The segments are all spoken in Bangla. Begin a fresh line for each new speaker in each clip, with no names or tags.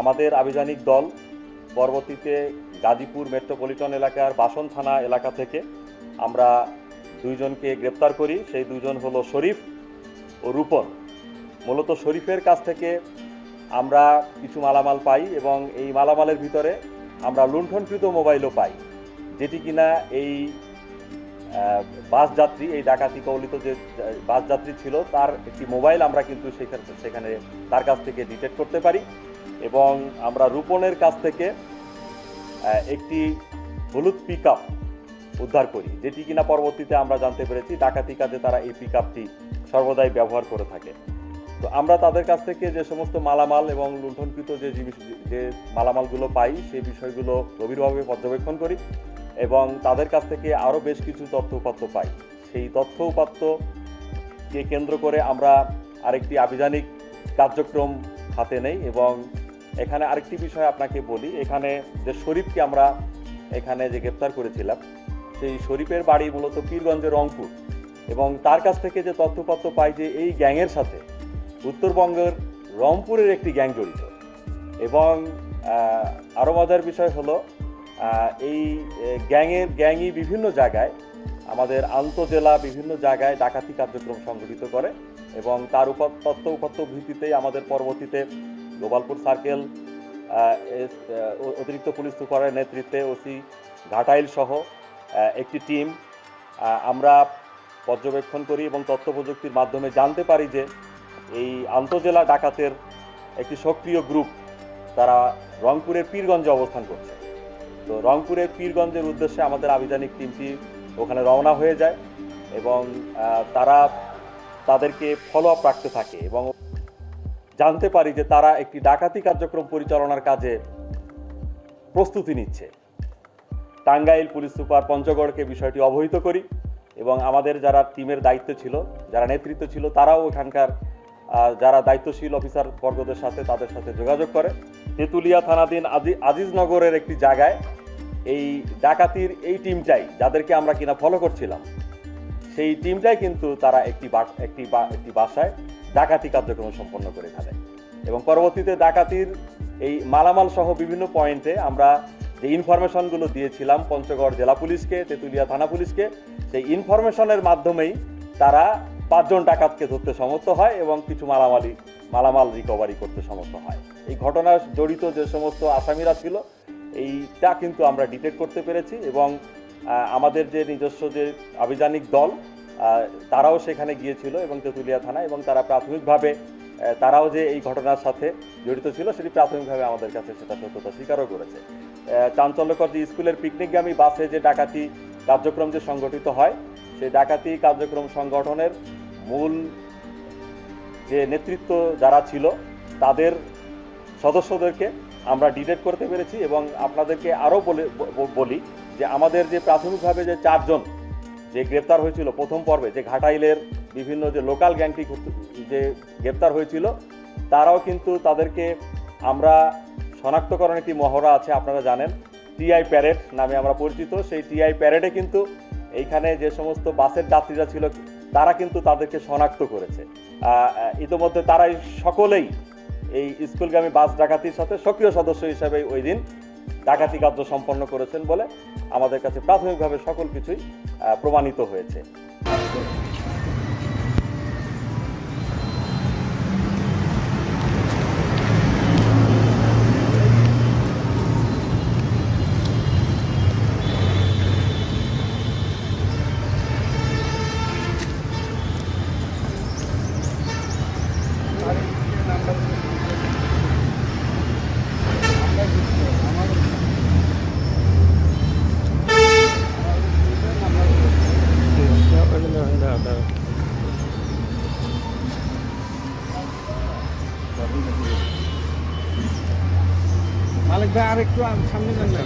আমাদের আভিযানিক দল পরবর্তীতে গাজীপুর মেট্রোপলিটন এলাকার বাসন থানা এলাকা থেকে আমরা দুইজনকে গ্রেপ্তার করি। সেই দুইজন হলো শরীফ ও রূপন। মূলত শরীফের কাছ থেকে আমরা কিছু মালামাল পাই এবং এই মালামালের ভিতরে আমরা লুণ্ঠনকৃত মোবাইলও পাই, যেটি কিনা এই বাস যাত্রী, এই ডাকাতি কবলিত যে বাস যাত্রী ছিল, তার একটি মোবাইল আমরা কিন্তু সেখানে সেখানে তার কাছ থেকে ডিটেক্ট করতে পারি। এবং আমরা রূপনের কাছ থেকে একটি হলুদ পিক উদ্ধার করি, যেটি কিনা পরবর্তীতে আমরা জানতে পেরেছি ডাকাতি কাজে তারা এই পিক সর্বদাই ব্যবহার করে থাকে। তো আমরা তাদের কাছ থেকে যে সমস্ত মালামাল এবং লুণ্ঠনকৃত যে জিনিস, যে মালামালগুলো পাই, সেই বিষয়গুলো গভীরভাবে পর্যবেক্ষণ করি এবং তাদের কাছ থেকে আরও বেশ কিছু তথ্য উপাত্ত পাই। সেই তথ্য উপাত্তকে কেন্দ্র করে আমরা আরেকটি আভিযানিক কার্যক্রম হাতে নেই এবং এখানে আরেকটি বিষয় আপনাকে বলি, এখানে যে শরীফকে আমরা এখানে যে গ্রেপ্তার করেছিলাম, সেই শরীফের বাড়ি মূলত পীরগঞ্জের রংপুর এবং তার কাছ থেকে যে তথ্যপত্র পাই যে এই গ্যাংয়ের সাথে উত্তরবঙ্গের রংপুরের একটি গ্যাং জড়িত এবং আরও মজার বিষয় হলো এই গ্যাংয়ের গ্যাংই বিভিন্ন জায়গায়, আমাদের আন্তজেলা বিভিন্ন জায়গায় ডাকাতি কার্যক্রম সংগঠিত করে এবং তার উপর তথ্য উপাত্ত ভিত্তিতেই আমাদের পরবর্তীতে গোপালপুর সার্কেল অতিরিক্ত পুলিশ সুপারের নেতৃত্বে ওসি ঘাটাইল সহ একটি টিম। আমরা পর্যবেক্ষণ করি এবং তথ্য প্রযুক্তির মাধ্যমে জানতে পারি যে এই আন্তজেলা ডাকাতের একটি সক্রিয় গ্রুপ তারা রংপুরের পীরগঞ্জে অবস্থান করছে। তো রংপুরের পীরগঞ্জের উদ্দেশ্যে আমাদের আভিযানিক টিমটি ওখানে রওনা হয়ে যায় এবং তারা তাদেরকে ফলো আপ রাখতে থাকে এবং জানতে পারি যে তারা একটি ডাকাতি কার্যক্রম পরিচালনার কাজে প্রস্তুতি নিচ্ছে। টাঙ্গাইল পুলিশ সুপার পঞ্চগড়কে বিষয়টি অবহিত করি এবং আমাদের যারা টিমের দায়িত্ব ছিল যারা নেতৃত্ব ছিল তারাও এখানকার আহ, যারা দায়িত্বশীল অফিসার বর্গদের সাথে তাদের সাথে যোগাযোগ করে। তেঁতুলিয়া থানাধীন আজি- আজিজনগরের একটি জায়গায় এই ডাকাতির এই টিমটাই যাদেরকে আমরা কিনা ফলো করছিলাম সেই টিমটাই কিন্তু তারা একটি একটি একটি বাসায় ডাকাতি কার্যক্রম সম্পন্ন করে ফেলে। এবং পরবর্তীতে ডাকাতির এই মালামাল সহ বিভিন্ন পয়েন্টে আমরা যে ইনফরমেশনগুলো দিয়েছিলাম পঞ্চগড় জেলা পুলিশকে, তেঁতুলিয়া থানা পুলিশকে, সেই ইনফরমেশনের মাধ্যমেই তারা পাঁচজন ডাকাতকে ধরতে সমর্থ হয় এবং কিছু মালামালি, মালামাল রিকভারি করতে সমর্থ হয়। এই ঘটনার জড়িত যে সমস্ত আসামিরা ছিল, এইটা কিন্তু আমরা ডিটেক্ট করতে পেরেছি এবং আমাদের যে নিজস্ব যে আভিযানিক দল তারাও সেখানে গিয়েছিল এবং তেঁতুলিয়া থানা এবং তারা প্রাথমিকভাবে তারাও যে এই ঘটনার সাথে জড়িত ছিল সেটি প্রাথমিকভাবে আমাদের কাছে সেটা সত্যতা স্বীকারও করেছে। চাঞ্চল্যকর যে স্কুলের পিকনিকগামী বাসে যে ডাকাতি কার্যক্রম যে সংগঠিত হয়, সেই ডাকাতি কার্যক্রম সংগঠনের মূল যে নেতৃত্ব যারা ছিল, তাদের সদস্যদেরকে আমরা ডিটেক্ট করতে পেরেছি এবং আপনাদেরকে আরও বলে বলি যে আমাদের যে প্রাথমিকভাবে যে চারজন যে গ্রেপ্তার হয়েছিল প্রথম পর্বে, যে ঘাটাইলের বিভিন্ন যে লোকাল গ্যাংটি যে গ্রেপ্তার হয়েছিল, তারাও কিন্তু তাদেরকে আমরা শনাক্তকরণ একটি মহড়া আছে, আপনারা জানেন টিআই প্যারেড নামে আমরা পরিচিত। সেই টিআই প্যারেডে কিন্তু এইখানে যে সমস্ত বাসের যাত্রীরা ছিল, তারা কিন্তু তাদেরকে শনাক্ত করেছে। ইতোমধ্যে তারাই সকলেই এই স্কুলগামী বাস ডাকাতির সাথে সক্রিয় সদস্য হিসাবে ওই দিন ডাকাতি কার্য সম্পন্ন করেছেন বলে আমাদের কাছে প্রাথমিকভাবে সকল কিছুই প্রমাণিত হয়েছে।
দাঁড়া মালিক ভাই আর একটু সামনে যান না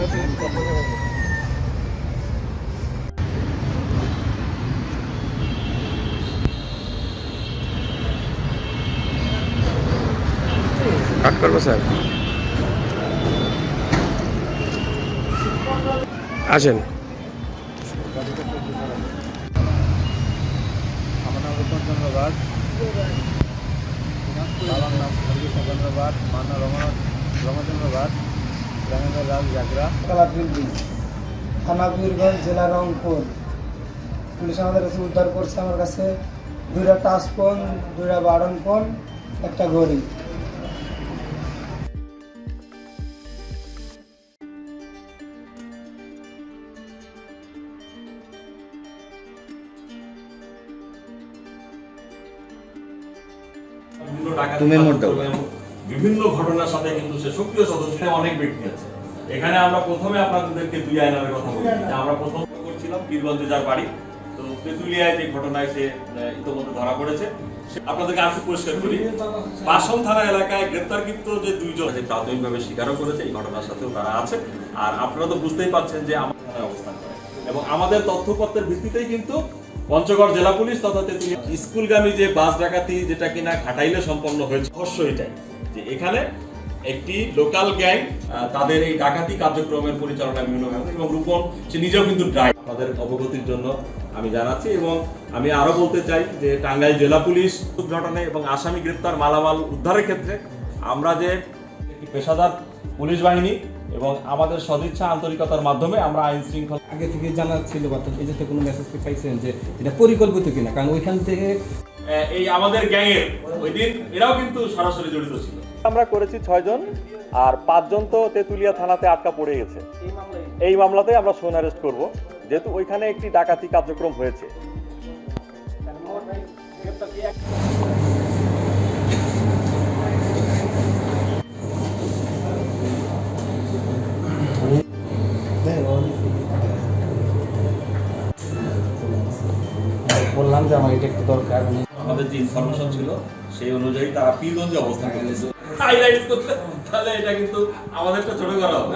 Thank you. করব স্যার। আসেন।
আমার নাম বাবার মার নাম জাগরা।
থানা বীরগঞ্জ জেলা রংপুর। পুলিশ আমাদের কাছে উদ্ধার করছে আমার কাছে দুইটা টাচ ফোন দুইটা বারন ফোন একটা ঘড়ি।
ডাকাতি বিভিন্ন ঘটনার সাথে কিন্তু সে সক্রিয় সদস্য অনেক ব্যক্তি আছে। এখানে আমরা প্রথমে আপনাদেরকে দুই কথা বলি। আমরা প্রথম করছিলাম যার বাড়ি। তো তেঁতুলিয়ায় যে ঘটনায় সে ইতোমধ্যে ধরা পড়েছে। আপনাদেরকে আরেকটু পরিষ্কার করি। পাশন থানা এলাকায় গ্রেপ্তারকৃত যে দুইজন যে প্রাথমিকভাবে স্বীকারও করেছে এই ঘটনার সাথেও তারা আছে। আর আপনারা তো বুঝতেই পারছেন যে আমার থানায় অবস্থান করে এবং আমাদের তথ্যপত্রের ভিত্তিতেই কিন্তু পঞ্চগড় জেলা পুলিশ তথা তেঁতুলিয়া স্কুলগামী যে বাস ডাকাতি যেটা কিনা ঘাটাইলে সম্পন্ন হয়েছে অবশ্য এটাই। যে এখানে একটি লোকাল গ্যাং তাদের এই ডাকাতি কার্যক্রমের পরিচালনা বিভিন্ন এবং রূপন সে নিজেও কিন্তু ড্রাইভ তাদের অবগতির জন্য আমি জানাচ্ছি এবং আমি আরও বলতে চাই যে টাঙ্গাইল জেলা পুলিশ উদ্ঘাটনে এবং আসামি গ্রেপ্তার মালামাল উদ্ধারের ক্ষেত্রে আমরা যে একটি পেশাদার পুলিশ বাহিনী এবং আমাদের সদিচ্ছা আন্তরিকতার মাধ্যমে আমরা আইন শৃঙ্খলা
আগে থেকে জানা ছিল বা এজেন্টে কোনো মেসেজ পাইছেন যে এটা পরিকল্পিত কিনা কারণ ওইখান থেকে
এই আমাদের গ্যাংয়ের ওই দিন এরাও কিন্তু সরাসরি জড়িত ছিল। আমরা করেছি ছয়জন আর পাঁচজন তো তেতুলিয়া থানাতে আটকা পড়ে গেছে। এই মামলাতে আমরা সোন অ্যারেস্ট করব যেহেতু ওইখানে একটি ডাকাতি কার্যক্রম হয়েছে।
বললাম যে আমার এটা একটু দরকার।
আমাদের যে ইনফরমেশন ছিল সেই অনুযায়ী তারা পীরগঞ্জে অবস্থান করেছে। হাইলাইট করলে তাহলে এটা কিন্তু আমাদেরটা ছোট করা হবে।